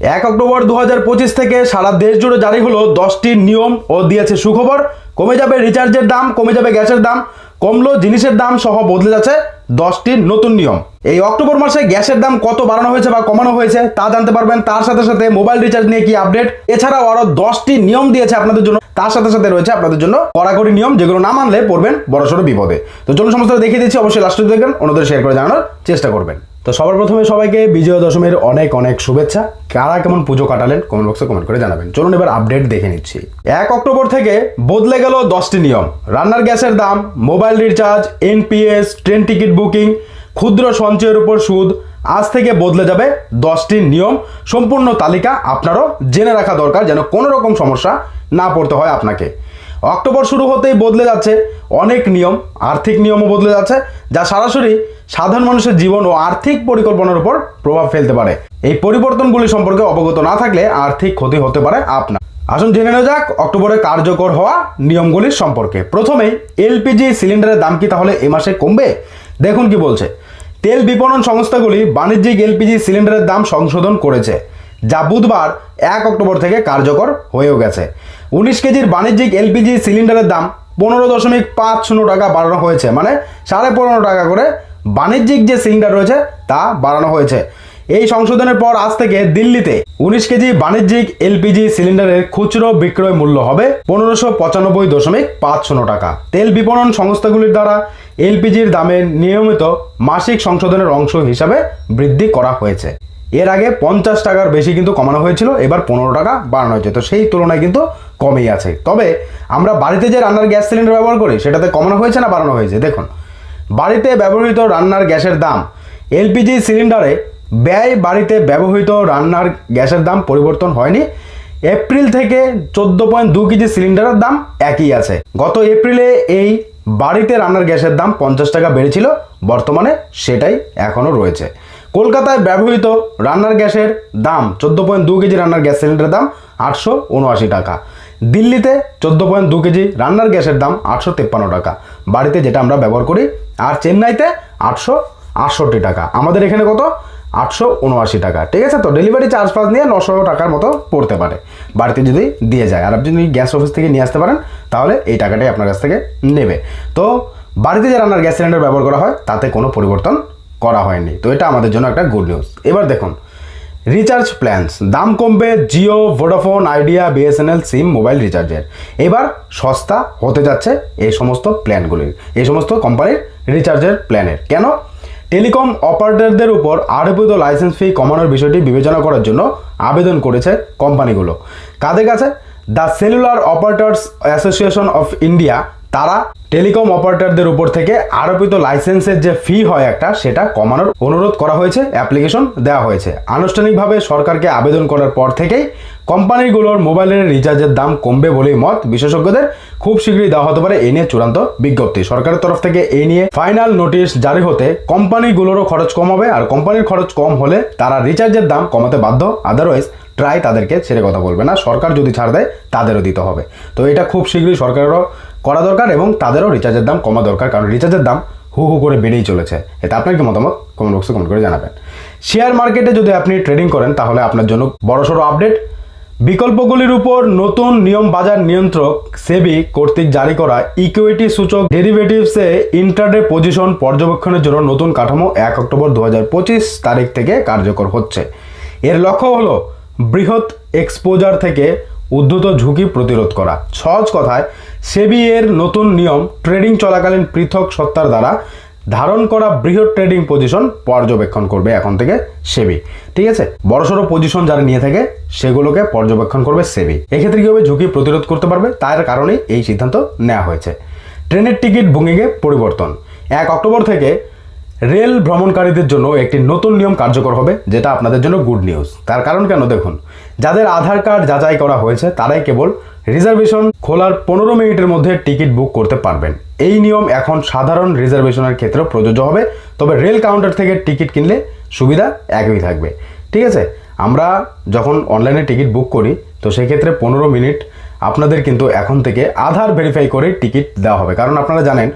এক অক্টোবর দু হাজার পঁচিশ থেকে সারা দেশ জুড়ে জারি হলো দশটি নিয়ম ও দিয়েছে সুখবর। কমে যাবে রিচার্জের দাম, কমে যাবে গ্যাসের দাম, কমলো জিনিসের দাম সহ বদলে যাচ্ছে দশটি নতুন নিয়ম। এই অক্টোবর মাসে গ্যাসের দাম কত বাড়ানো হয়েছে বা কমানো হয়েছে তা জানতে পারবেন। তার সাথে সাথে মোবাইল রিচার্জ নিয়ে কি আপডেট? এছাড়াও আরও দশটি নিয়ম দিয়েছে আপনাদের জন্য। তার সাথে সাথে রয়েছে আপনাদের জন্য কড়াকড়ি নিয়ম, যেগুলো না মানলে পড়বেন বড়সড় বিপদে। তো চলুন সমস্ত দেখিয়ে দিচ্ছি। অবশ্যই লাস্টে দেখবেন, অন্যদের শেয়ার করে জানানোর চেষ্টা করবেন। তো সবার প্রথমে সবাইকে বিজয়া দশমীর অনেক অনেক শুভেচ্ছা। কারা কেমন পুজো কাটালেন কমেন্ট বক্সে কমেন্ট করে জানাবেন। চলুন এবার আপডেট দেখে নিচ্ছি। এক অক্টোবর থেকে বদলে গেল দশটি নিয়ম। রান্নার গ্যাসের দাম mobile recharge NPS train ticket booking ক্ষুদ্র সঞ্চয়ের উপর সুদ, আজ থেকে বদলে যাবে দশটি নিয়ম। সম্পূর্ণ তালিকা আপনারও জেনে রাখা দরকার যেন কোনো রকম সমস্যা না পড়তে হয় আপনাকে। অক্টোবর শুরু হতেই বদলে যাচ্ছে অনেক নিয়ম, আর্থিক নিয়মও বদলে যাচ্ছে, যা সরাসরি সাধারণ মানুষের জীবন ও আর্থিক পরিকল্পনার উপর প্রভাব ফেলতে পারে। এই পরিবর্তনগুলি সম্পর্কে অবগত না থাকলে আর্থিক ক্ষতি হতে পারে আপনার। আসুন জেনে নেওয়া যাক অক্টোবরে কার্যকর হওয়া নিয়মগুলির সম্পর্কে। প্রথমেই, এলপিজি সিলিন্ডারের দাম কি তাহলে এ মাসে কমবে? দেখুন কি বলছে। তেল বিপণন সংস্থাগুলি বাণিজ্যিক এলপিজি সিলিন্ডারের দাম সংশোধন করেছে, যা বুধবার এক অক্টোবর থেকে কার্যকর হয়েও গেছে। উনিশ কেজির বাণিজ্যিক এলপিজি সিলিন্ডারের দাম পনেরো দশমিক পাঁচ শূন্য টাকা বাড়ানো হয়েছে। মানে সাড়ে পনেরো টাকা করে বাণিজ্যিক যে সিলিন্ডার রয়েছে, তা বাড়ানো হয়েছে। এই সংশোধনের পর আজ থেকে দিল্লিতে উনিশ কেজি বাণিজ্যিক এলপিজি সিলিন্ডারের খুচরো বিক্রয় মূল্য হবে পনেরোশো পঁচানব্বই দশমিক পাঁচ শূন্য টাকা। তেল বিপণন সংস্থাগুলির দ্বারা এলপিজির দামের নিয়মিত মাসিক সংশোধনের অংশ হিসাবে বৃদ্ধি করা হয়েছে। এর আগে পঞ্চাশ টাকার বেশি কিন্তু কমানো হয়েছিল, এবার পনেরো টাকা বাড়ানো হয়েছে। তো সেই তুলনায় কিন্তু কমেই আছে। তবে আমরা বাড়িতে যে রান্নার গ্যাস সিলিন্ডার ব্যবহার করি, সেটাতে কমানো হয়েছে না বাড়ানো হয়েছে? দেখুন, বাড়িতে ব্যবহৃত রান্নার গ্যাসের দাম, এলপিজি সিলিন্ডারে ব্যয় বাড়িতে ব্যবহৃত রান্নার গ্যাসের দাম পরিবর্তন হয়নি। এপ্রিল থেকে চোদ্দ পয়েন্ট দু কেজি সিলিন্ডারের দাম একই আছে। গত এপ্রিলে এই বাড়িতে রান্নার গ্যাসের দাম পঞ্চাশ টাকা বেড়েছিল, বর্তমানে সেটাই এখনও রয়েছে। কলকাতায় ব্যবহৃত রান্নার গ্যাসের দাম চোদ্দ পয়েন্ট দু কেজি রান্নার গ্যাস সিলিন্ডারের দাম আটশো উনআশি টাকা। দিল্লিতে চোদ্দ পয়েন্ট দু কেজি রান্নার গ্যাসের দাম আটশো তেপ্পান্ন টাকা। বাড়িতে যেটা আমরা ব্যবহার করি, আর চেন্নাইতে আটশো আটষট্টি টাকা। আমাদের এখানে কত? আটশো উনআশি টাকা। ঠিক আছে তো? ডেলিভারি চার্জ ফার্জ নিয়ে নশো টাকার মতো পড়তে পারে। বাড়িতে যদি দিয়ে যায়, আর আপনি যদি গ্যাস অফিস থেকে নিয়ে আসতে পারেন, তাহলে এই টাকাটাই আপনার কাছ থেকে নেবে। তো বাড়িতে যে রান্নার গ্যাস সিলিন্ডার ব্যবহার করা হয়, তাতে কোনো পরিবর্তন করা হয়নি। তো এটা আমাদের জন্য একটা গুড নিউজ এবার দেখুন রিচার্জ প্ল্যানস দাম কমবে Jio Vodafone Idea BSNL SIM mobile রিচার্জের এবার সস্তা হতে যাচ্ছে এই সমস্ত প্ল্যানগুলির এই সমস্ত কোম্পানির রিচার্জের প্ল্যানের কেন? টেলিকম অপারেটরদের উপর আরোপিত লাইসেন্স ফি কমানোর বিষয়টি বিবেচনা করার জন্য আবেদন করেছে কোম্পানিগুলো কাদের কাছে? The cellular operators association of India তারা টেলিকম অপারেটরদের উপর থেকে আরোপিত লাইসেন্সের যে ফি হয় একটা, সেটা কমানোর অনুরোধ করা হয়েছে অ্যাপ্লিকেশন দেওয়া হয়েছে। আনুষ্ঠানিকভাবে সরকারকে আবেদন করার পর থেকেই কোম্পানিগুলোর মোবাইলের রিচার্জের দাম কমবে বলেই মত। বিশেষজ্ঞদের খুব শীঘ্রই দেওয়া হতে পারে এই নিয়ে চূড়ান্ত বিজ্ঞপ্তি। সরকারের তরফ থেকে এই নিয়ে ফাইনাল নোটিশ জারি হতে কোম্পানিগুলোরও খরচ কম হবে, আর কোম্পানির খরচ কম হলে তারা রিচার্জের দাম কমাতে বাধ্য। আদারওয়াইজ ট্রাই তাদেরকে ছেড়ে কথা বলবে না। সরকার যদি ছাড় দেয়, তাদেরও দিতে হবে। তো এটা খুব শীঘ্রই সরকারেরও করা দরকার এবং তাদেরও রিচার্জের দাম কমা দরকার, কারণ রিচার্জের দাম হু হু করে বেড়েই চলেছে। এতে আপনার কি মতামত? কমেন্ট বক্সে কমেন্ট করে জানাবেন। শেয়ার মার্কেটে যদি আপনি ট্রেডিং করেন, তাহলে আপনার জন্য বড়সড় আপডেট বিকল্পগুলির উপর নতুন নিয়ম বাজার নিয়ন্ত্রক সেবি কর্তৃক জারি করা ইকুইটি সূচক ডেরিভেটিভসে ইন্টারডে পজিশন পর্যবেক্ষণের জন্য নতুন কাঠামো এক অক্টোবর দু হাজার পঁচিশ তারিখ থেকে কার্যকর হচ্ছে। এর লক্ষ্য হলো বৃহৎ এক্সপোজার থেকে উদ্ধত ঝুঁকি প্রতিরোধ করা। সহজ কথায় সেবি এর নতুন নিয়ম ট্রেডিং চলাকালীন পৃথক সত্তার দ্বারা ধারণ করা বৃহৎ ট্রেডিং পজিশন পর্যবেক্ষণ করবে এখন থেকে সেবি। ঠিক আছে? বড়সড় পজিশন যারা নিয়ে থাকে, সেগুলোকে পর্যবেক্ষণ করবে সেবি। এক্ষেত্রে কি হবে? ঝুঁকি প্রতিরোধ করতে পারবে। তার কারণেই এই সিদ্ধান্ত নেওয়া হয়েছে। ট্রেনের টিকিট বুকিংয়ে পরিবর্তন। এক অক্টোবর থেকে রেল ভ্রমণকারীদের জন্য একটি নতুন নিয়ম কার্যকর হবে, যেটা আপনাদের জন্য গুড নিউজ তার কারণ কেন? দেখুন, যাদের আধার কার্ড যাচাই করা হয়েছে, তারাই কেবল রিজার্ভেশন খোলার পনেরো মিনিটের মধ্যে টিকিট বুক করতে পারবেন। এই নিয়ম এখন সাধারণ রিজার্ভেশনের ক্ষেত্রেও প্রযোজ্য হবে, তবে রেল কাউন্টার থেকে টিকিট কিনলে সুবিধা একই থাকবে। ঠিক আছে? আমরা যখন অনলাইনে টিকিট বুক করি, তো সেক্ষেত্রে পনেরো মিনিট আপনাদের কিন্তু এখন থেকে আধার ভেরিফাই করে টিকিট দেওয়া হবে। কারণ আপনারা জানেন,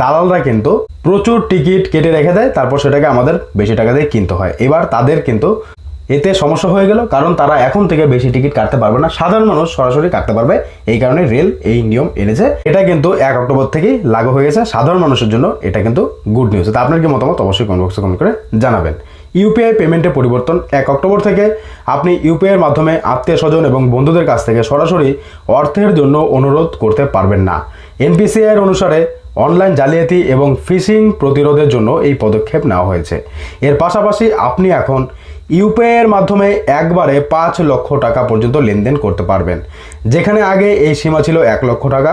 দালালরা কিন্তু প্রচুর টিকিট কেটে রেখে দেয়, তারপর সেটাকে আমাদের বেশি টাকা দিয়ে কিনতে হয়। এবার তাদের কিন্তু এতে সমস্যা হয়ে গেল, কারণ তারা এখন থেকে বেশি টিকিট কাটতে পারবে না। সাধারণ মানুষ সরাসরি কাটতে পারবে। এই কারণে রেল এই নিয়ম এনেছে। এটা কিন্তু এক অক্টোবর থেকেই লাগু হয়ে গেছে। সাধারণ মানুষের জন্য এটা কিন্তু গুড নিউজ তা আপনার কি মতামত? অবশ্যই কমেন্ট বক্সে কমেন্ট করে জানাবেন। ইউপিআই পেমেন্টের পরিবর্তন এক অক্টোবর থেকে আপনি ইউপিআইয়ের মাধ্যমে আত্মীয় স্বজন এবং বন্ধুদের কাছ থেকে সরাসরি অর্থের জন্য অনুরোধ করতে পারবেন না। এনপিসিআইয়ের অনুসারে অনলাইন জালিয়াতি এবং ফিশিং প্রতিরোধের জন্য এই পদক্ষেপ নেওয়া হয়েছে। এর পাশাপাশি আপনি এখন ইউপিআইয়ের মাধ্যমে একবারে পাঁচ লক্ষ টাকা পর্যন্ত লেনদেন করতে পারবেন। যেখানে আগে এই সীমা ছিল এক লক্ষ টাকা।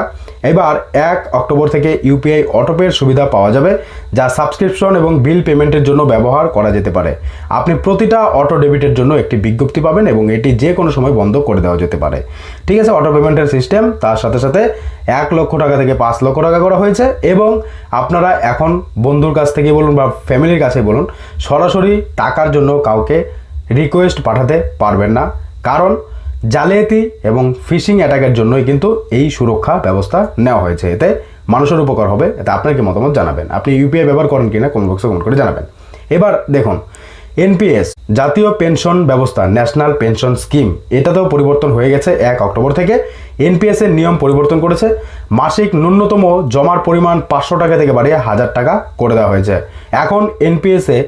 এবার এক অক্টোবর থেকে ইউপিআই অটোপের সুবিধা পাওয়া যাবে, যা সাবস্ক্রিপশন এবং বিল পেমেন্টের জন্য ব্যবহার করা যেতে পারে। আপনি প্রতিটা অটো ডেবিটের জন্য একটি বিজ্ঞপ্তি পাবেন এবং এটি যে কোনো সময় বন্ধ করে দেওয়া যেতে পারে। ঠিক আছে, অটো পেমেন্টের সিস্টেম, তার সাথে সাথে এক লক্ষ টাকা থেকে পাঁচ লক্ষ টাকা করা হয়েছে এবং আপনারা এখন বন্ধুর কাছ থেকে বলুন বা ফ্যামিলির কাছে বলুন, সরাসরি টাকার জন্য কাউকে রিকোয়েস্ট পাঠাতে পারবেন না। কারণ জালিয়াতি এবং ফিশিং অ্যাটাকের জন্যই কিন্তু এই সুরক্ষা ব্যবস্থা নেওয়া হয়েছে। এতে মানুষের উপকার হবে, এতে আপনার কি মতামত জানাবেন? আপনি ইউপিআই ব্যবহার করেন কিনা কোন বক্সে কমেন্ট করে জানাবেন। এবার দেখুন এনপিএস, জাতীয় পেনশন ব্যবস্থা, ন্যাশনাল পেনশন স্কিম। এটাতেও পরিবর্তন হয়ে গেছে এক অক্টোবর থেকে। এনপিএস এর নিয়ম পরিবর্তন করেছে। মাসিক ন্যূনতম জমার পরিমাণ পাঁচশো টাকা থেকে বাড়িয়ে হাজার টাকা করে দেওয়া হয়েছে। এখন এনপিএস এ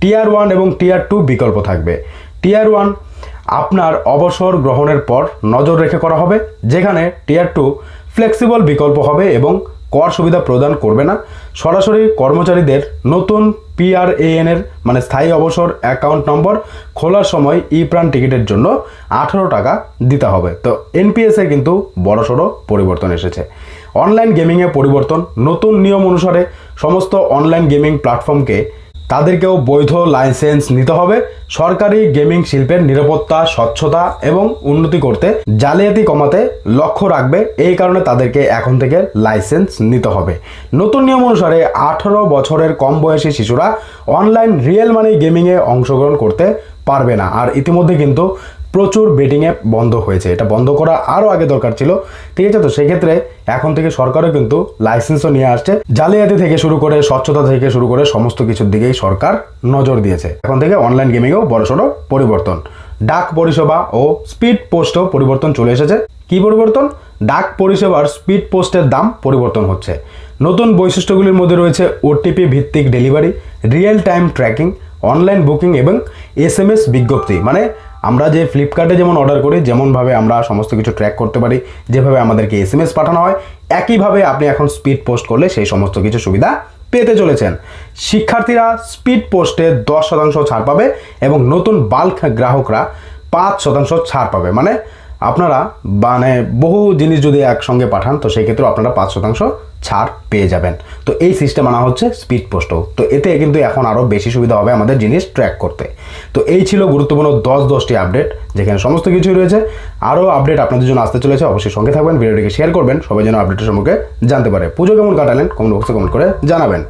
টিয়ার ওয়ান এবং টিয়ার টু বিকল্প থাকবে। টিয়ার ওয়ান আপনার অবসর গ্রহণের পর নজর রেখে করা হবে, যেখানে টিয়ার টু ফ্লেক্সিবল বিকল্প হবে এবং কর সুবিধা প্রদান করবে না। সরাসরি কর্মচারীদের নতুন পিআরএএন এর মানে স্থায়ী অবসর অ্যাকাউন্ট নম্বর খোলার সময় ই প্রাণ টিকিটের জন্য আঠারো টাকা দিতে হবে। তো এনপিএসে কিন্তু বড়সড় পরিবর্তন এসেছে। অনলাইন গেমিংয়ে পরিবর্তন, নতুন নিয়ম অনুসারে সমস্ত অনলাইন গেমিং প্ল্যাটফর্মকে তাদেরকেও বৈধ লাইসেন্স নিতে হবে। সরকারি গেমিং শিল্পের নিরাপত্তা, স্বচ্ছতা এবং উন্নতি করতে জালিয়াতি কমাতে লক্ষ্য রাখবে। এই কারণে তাদেরকে এখন থেকে লাইসেন্স নিতে হবে। নতুন নিয়ম অনুসারে আঠারো বছরের কম বয়সী শিশুরা অনলাইন রিয়েল মানি গেমিংয়ে অংশগ্রহণ করতে পারবে না। আর ইতিমধ্যে কিন্তু প্রচুর বেটিং অ্যাপ বন্ধ হয়েছে। এটা বন্ধ করা আরও আগে দরকার ছিল। ঠিক আছে তো? সেক্ষেত্রে এখন থেকে সরকারও কিন্তু লাইসেন্সও নিয়ে আসছে। জালিয়াতি থেকে শুরু করে, স্বচ্ছতা থেকে শুরু করে সমস্ত কিছুর দিকেই সরকার নজর দিয়েছে। এখন থেকে অনলাইন গেমিংয়েও বড়সড় পরিবর্তন। ডাক পরিষেবা ও স্পিড পোস্টও পরিবর্তন চলে এসেছে। কি পরিবর্তন? ডাক পরিষেবার স্পিড পোস্টের দাম পরিবর্তন হচ্ছে। নতুন বৈশিষ্ট্যগুলির মধ্যে রয়েছে ওটিপি ভিত্তিক delivery real time tracking online booking এবং এস বিজ্ঞপ্তি। মানে আমরা যে ফ্লিপকার্টে যেমন অর্ডার করি, যেমনভাবে আমরা সমস্ত কিছু ট্র্যাক করতে পারি, যেভাবে আমাদেরকে এস এম এস পাঠানো হয়, একইভাবে আপনি এখন স্পিড পোস্ট করলে সেই সমস্ত কিছু সুবিধা পেতে চলেছেন। শিক্ষার্থীরা স্পিড পোস্টে দশ শতাংশ ছাড় পাবে এবং নতুন বাল্ক গ্রাহকরা পাঁচ শতাংশ ছাড় পাবে। মানে আপনারা মানে বহু জিনিস যদি একসঙ্গে পাঠান, তো সেই ক্ষেত্রে আপনারা পাঁচ শতাংশ ছাড় পেয়ে যাবেন। তো এই সিস্টেম আনা হচ্ছে স্পিড পোস্টও তো এতে কিন্তু এখন আরও বেশি সুবিধা হবে আমাদের জিনিস ট্র্যাক করতে। তো এই ছিল গুরুত্বপূর্ণ দশ দশটি আপডেট যেখানে সমস্ত কিছুই রয়েছে। আরও আপডেট আপনাদের জন্য আসতে চলেছে, অবশ্যই সঙ্গে থাকবেন, ভিডিওটিকে শেয়ার করবেন, সবাই যেন আপডেটের সম্পর্কে জানতে পারে। পুজো কেমন কাটালেন কমেন্ট বক্সে কমেন্ট করে জানাবেন।